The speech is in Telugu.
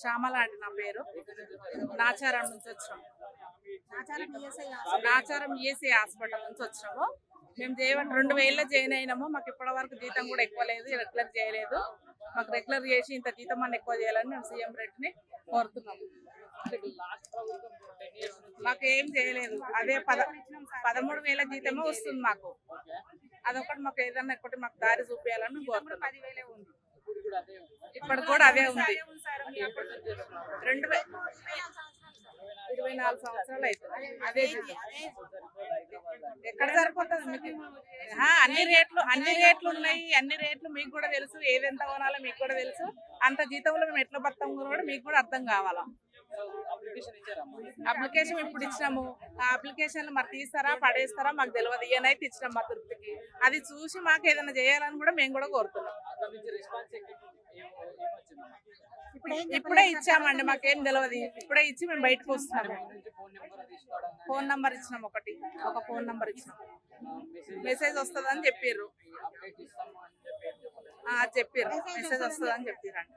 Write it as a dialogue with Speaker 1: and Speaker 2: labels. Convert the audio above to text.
Speaker 1: శ్యామల అండి నా పేరు. నాచారం నుంచి వచ్చినాం.
Speaker 2: ఆచారం ఈఎస్ఐ
Speaker 1: నాచారం ఈఎస్ఐ హాస్పిటల్ నుంచి వచ్చినాము. మేము చేయబట్టి రెండు వేలలో జాయిన్ అయినాము. మాకు ఇప్పటి వరకు జీతం కూడా ఎక్కువ లేదు. రెగ్యులర్ చేయలేదు. మాకు రెగ్యులర్ చేసి ఇంత జీతం మనం ఎక్కువ చేయాలని మేము సీఎం రెడ్డిని కోరుతున్నాము మాకు ఏం చేయలేదు. అదే పద పదమూడు వేల జీతమే వస్తుంది మాకు. అదొకటి మాకు ఏదన్నా ఒకటి మాకు దారి చూపించాలని కోరుతున్నాం. ఇప్పుడు కూడా అదే ఉంది. రెండు ఇరవై నాలుగు సంవత్సరాలు అవుతుంది అదే ఎక్కడ సరిపోతుంది మీకు? అన్ని రేట్లు అన్ని రేట్లు ఉన్నాయి. అన్ని రేట్లు మీకు కూడా తెలుసు. ఏది ఎంత కొనాలో మీకు కూడా తెలుసు. అంత జీతంలో మేము ఎట్లా బతాం కూడా మీకు కూడా అర్థం కావాలా. అప్లికేషన్ ఇప్పుడు ఇచ్చినాము. ఆ అప్లికేషన్ మరి తీస్తారా పడేస్తారా మాకు తెలియదు ఈయనైతే ఇచ్చినాం మా తృప్తికి. అది చూసి మాకు ఏదైనా చేయాలని కూడా మేము కూడా కోరుతున్నాం. ఇప్పుడు ఇచ్చామండి. మాకేం తెలియదు ఇప్పుడే ఇచ్చి మేము బయటకు వస్తున్నాము ఫోన్ నంబర్ ఇచ్చినాం ఒకటి. ఒక ఫోన్ నంబర్ ఇచ్చినాం. మెసేజ్ వస్తుందని చెప్పారు చెప్పారు మెసేజ్ వస్తుందని చెప్పారండి